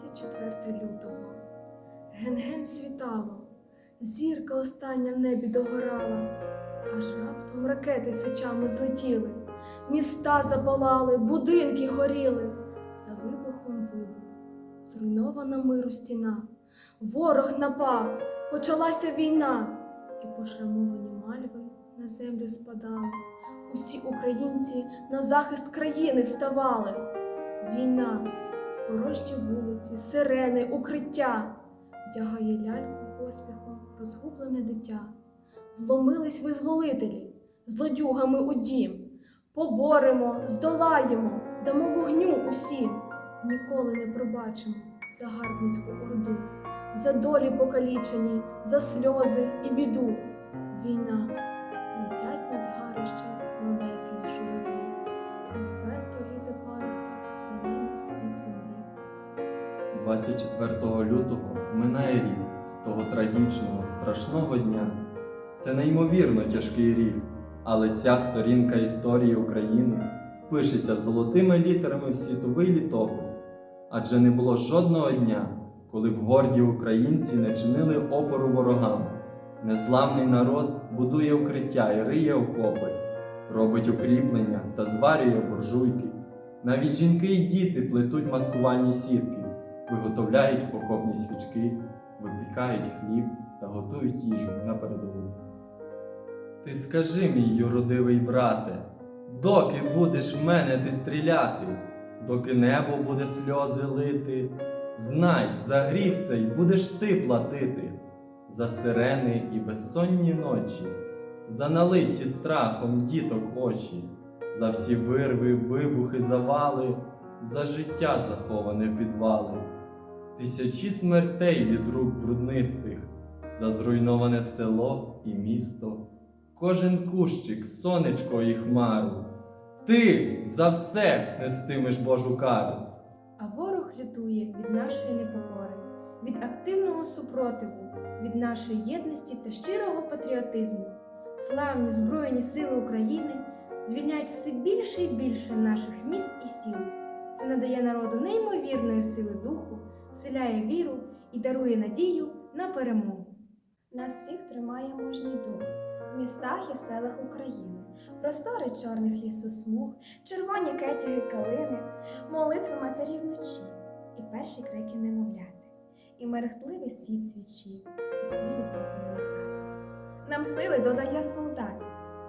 24 лютого. Ген-ген світало, зірка остання в небі догорала, аж раптом ракети сечами злетіли, міста запалали, будинки горіли. За вибухом вибух, зруйнована миру стіна. Ворог напав, почалася війна, і пошрамовані мальви на землю спадали. Усі українці на захист країни ставали. Війна порожні вулиці, сирени, укриття, вдягає ляльку поспіхом розгублене дитя. Вломились визволителі, злодюгами у дім. Поборемо, здолаємо, дамо вогню усім. Ніколи не пробачимо загарбницьку орду, за долі покалічені, за сльози і біду. Війна, летять на згарище маленькі 24 лютого минає рік з того трагічного, страшного дня. Це неймовірно тяжкий рік, але ця сторінка історії України впишеться золотими літерами в світовий літопис, адже не було жодного дня, коли б горді українці не чинили опору ворогам. Незламний народ будує укриття і риє окопи, робить укріплення та зварює буржуйки. Навіть жінки і діти плетуть маскувальні сітки виготовляють окопні свічки, випікають хліб та готують їжу на передову. Ти скажи, мій юродивий брате, доки будеш в мене ти стріляти, доки небо буде сльози лити, знай, за гріх цей будеш ти платити, за сирени і безсонні ночі, за налиті страхом діток очі, за всі вирви, вибухи, завали, за життя заховане в підвали. Тисячі смертей від рук бруднистих, за зруйноване село і місто, кожен кущик, сонечко і хмару. Ти за все нестимеш Божу кару. А ворог лютує від нашої непокори, від активного супротиву, від нашої єдності та щирого патріотизму. Славні Збройні Сили України звільняють все більше і більше наших міст і сіл. Це надає народу неймовірної сили духу, вселяє віру і дарує надію на перемогу. Нас всіх тримає мужній дух в містах і селах України, простори чорних лісосмуг, червоні кетяги калини, молитви матерів вночі, і перші крики немовляти, і мерехтливий світ свічі хвилі бабиної. Нам сили додає солдат,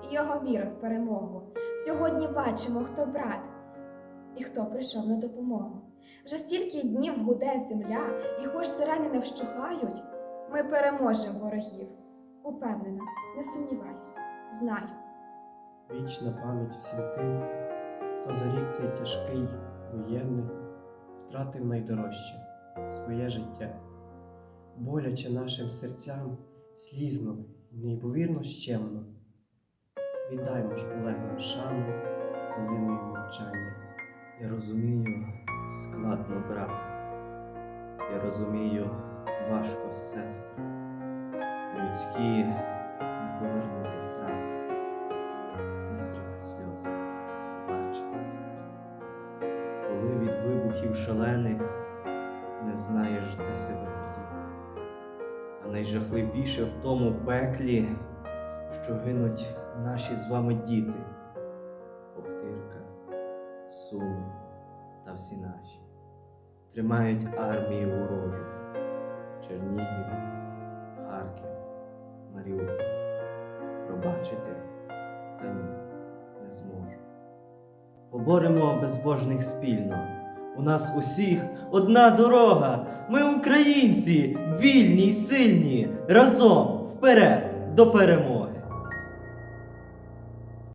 і його віра в перемогу. Сьогодні бачимо, хто брат і хто прийшов на допомогу. Вже стільки днів гуде земля, і хоч сирени не вщухають, ми переможемо ворогів. Упевнена, не сумніваюся, знаю. Вічна пам'ять всім тим, хто за рік цей тяжкий воєнний втратив найдорожче своє життя. Боляче нашим серцям слізно, неймовірно щемно. Віддаймо ж полеглим шану хвилиною мовчання. Я розумію, складно, брате. Я розумію, важко, сестра. Людські не повернути втрати. Не стримай сльози, плаче серце. Коли від вибухів шалених не знаєш, де себе подіти. А найжахливіше в тому пеклі, що гинуть наші з вами діти. Суми та всі наші тримають армію ворожу. Чернігів, Харків, Маріуполь. Пробачити та ні, не зможу. Поборемо безбожних спільно. У нас усіх одна дорога. Ми українці, вільні й сильні, разом вперед до перемоги.